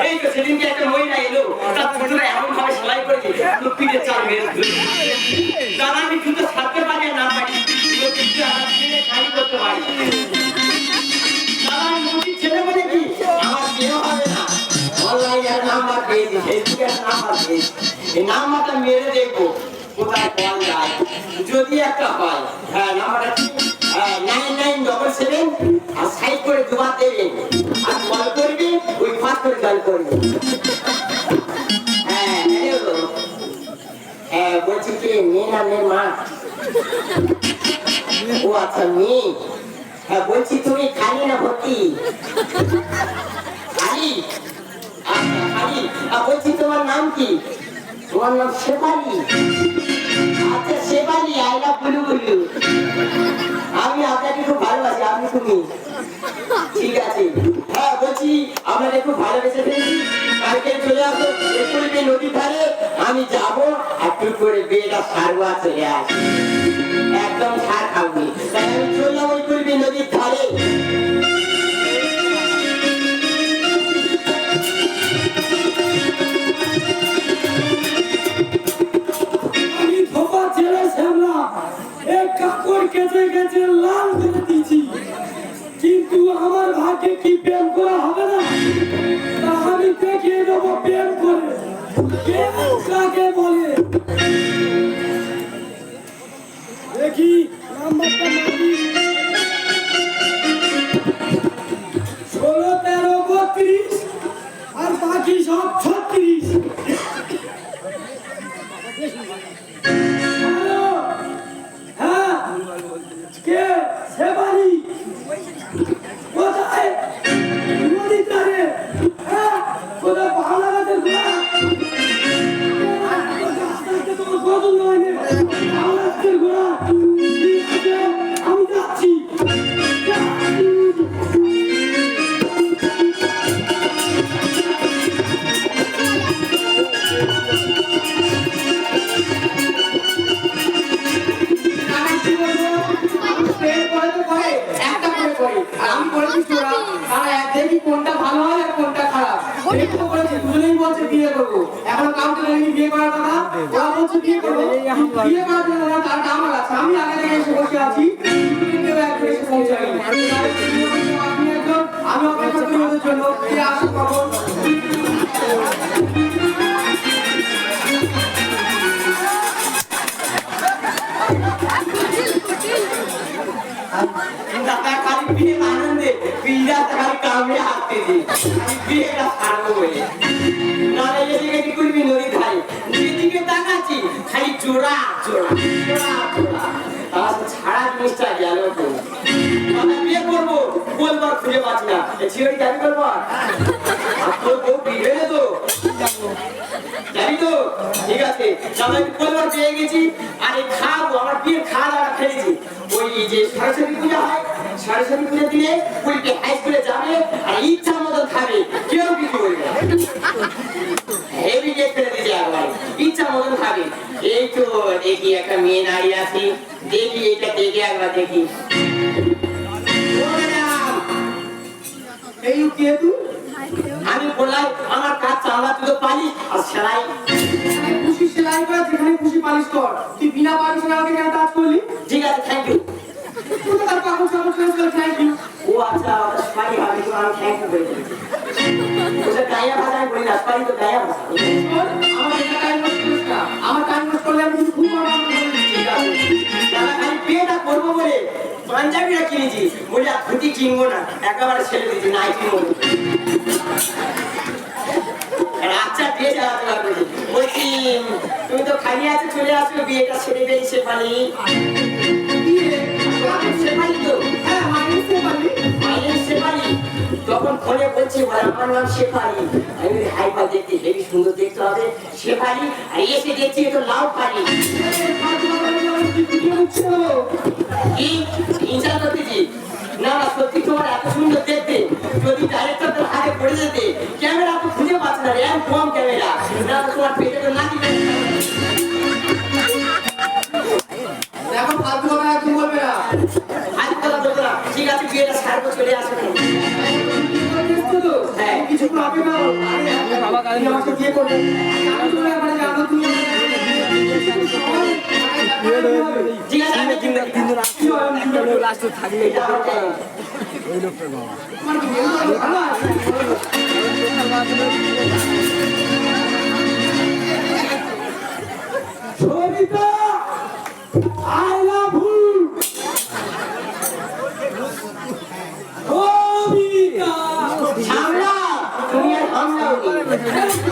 এই তো মেরে দেখব। কোথায় যদি একটা হয় হ্যাঁ নাম্বারটা নাইন নাইন ডবল সেভেন আর সাইড করে দুবার দেবেন করে কল করবে। হ্যাঁ হ্যাঁ বলছি কি, মেয়ে না মেয়ের মা? ও আচ্ছা মেয়ে। হ্যাঁ বলছি তুমি খালি না ভর্তি? খালি? আচ্ছা খালি। বলছি তোমার নাম কি? তোমার নাম শেফালি। আচ্ছা শেফালি, আই লাভ বুলু বুলু আমি আপনাকে খুব ভালোবাসি, আপনি তুমি? ঠিক আছে। হ্যাঁ বলছি, আমরা একটু ভালোবেসে ফেলছি। কালকে চলে আসো একুলবে নদীর ধারে আমি যাব। একটু করে বেটা সারুয়া চলে আসি একদম সার খাবি তাই আমি চললাম ওই কুলবি নদীর ধারে। কিন্তু আমার ভাগ্যে কি প্রেম করা হবে না? দেখিয়ে দেবো প্রেম করে। প্রেম কাকে বলে? দেখি কোনটা ভালো হয় আর কোনটা খারাপ। দেখি তো বলছি দুজনেই বলছে বিয়ে করব। এখন কাউকে বলিনি বিয়ে করার কথা। ওরা বলছে বিয়ে করব। বিয়ে করার জন্য তার আমার আছে। আমি আগে থেকে এসে বসে আছি। আমি অপেক্ষা করি ওদের জন্য। কে আসে কখন? কামড়ে হাঁটতে বিয়েটা ছাড়বো বলে। নাহলে এদিকে কি করবি নদী ধারে, যেদিকে তাকাচ্ছি, খালি জোড়া জোড়া জোড়া জোড়া। তার ছাড়া জিনিসটা গেল তো আমি বিয়ে করব বলবার খুঁজে পাচ্ছি না। এ যাবি করব তোর বউ বিয়ে তো? জানি তো? ঠিক আছে জামাই পরিবার আমার খেয়েছি ওই যে সরস্বতী পূজা হয়, সরস্বতী পূজার দিনে পুরীতে হাই স্কুলে যাবে আর ইচ্ছা মতো খাবে কেউ কিছু বলবে না হেভি কেক ফেলে দিয়েছে একবার ইচ্ছা মতন খাবে এই তো দেখি একটা মেয়ে দাঁড়িয়ে আছি দেখি এটা দেখে এই কে আমি বললাম আমার কাজ চালা তুই তো পালিস। আর সেলাই? খুশি সেলাই করা যেখানে খুশি পালিশ কর। তুই বিনা পারমিশনে আমাকে কেন টাচ করলি? ঠিক আছে থ্যাংক ইউ তুই তো তার কাপড় চাপড় চেঞ্জ থ্যাংক ইউ ও আচ্ছা সবাই ভাবি তো আমি থ্যাংক ইউ বলে ওটা গায়া ভাষা বলি না সবাই তো গায়া ভাষা আমার বিয়েটা করব বলে পাঞ্জাবিটা কিনেছি। বলি আর ধুতি কিনবো না একেবারে ছেড়ে দিয়েছি নাই কিনবো আচ্ছা হ্যাঁ, আমি আমি বলি, দেখতে হেবি সুন্দর দেখতে হবে। শেফালি আর এসে দেখছি তো লাউ ফালি কি ইনসাল করতেছি না না সত্যি তোমার এত সুন্দর দেখতে। যদি ডাইরেক্টর তোর হাতে পড়ে যেতে ক্যামেরা তো খুঁজে পাচ্ছে না র্যাম কম ক্যামেরা না তোমার পেটে তো নাকি দেখো ফালতু কথা একদম বলবে না? হাত কথা বলতো না। ঠিক আছে বিয়ে বিয়েটা সারবো চলে আসো হ্যাঁ। কিছু না বাবা কালী আমাকে বিয়ে করবে। আমি তো এবারে জানো তুমি ঠিক আছে আমি কিনবো এটা আমাকে Sabita I love you Sabita সামলা তুমি আর সামলাও তুই কোথায় ছিলি রে